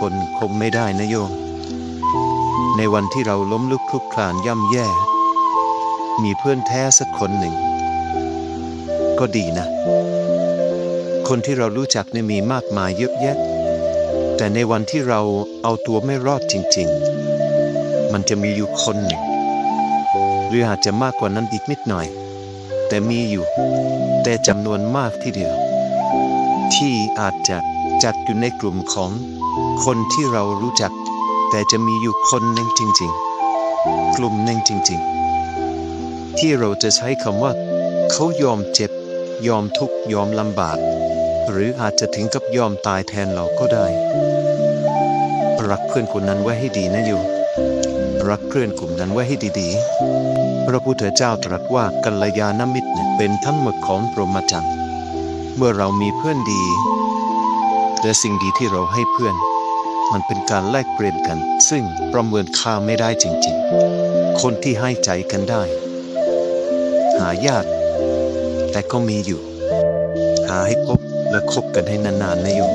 คนคงไม่ได้นะโยม ในวันที่เราล้มลุกคลุกคลานย่ำแย่ มีเพื่อนแท้สักคนหนึ่ง ก็ดีนะ คนที่เรารู้จักเนี่ยมีมากมายเยอะแยะ แต่ในวันที่เราเอาตัวไม่รอดจริง ๆ มันจะมีอยู่คนหนึ่ง หรืออาจจะมากกว่านั้นอีกนิดหน่อย แต่มีอยู่ แต่จำนวนมากทีเดียว ที่อาจจะ จัดอยู่ในกลุ่มของคนที่เรารู้จัก แต่จะมีอยู่คนหนึ่งจริง ๆ กลุ่มหนึ่งจริง ๆ ที่เราจะใช้คำว่า เขายอมเจ็บ ยอมทุกข์ยอมลำบาก หรืออาจจะถึงกับยอมตายแทนเราก็ได้ รักเพื่อนคนนั้นไว้ให้ดีนะโยมรักเพื่อนกลุ่มนั้นไว้ให้ดีๆ พระพุทธเจ้าตรัสว่ากัลยาณมิตรเป็นทั้งหมดของพรมจรรย์เมื่อเรามีเพื่อนดี และสิ่งดีที่เราให้เพื่อน มันเป็นการแลกเปลี่ยนกัน ซึ่งประเมินค่าไม่ได้จริงๆ คนที่ให้ใจกันได้ หายากแต่ก็มีอยู่ หาให้พบและคบกันให้นานๆนะโยม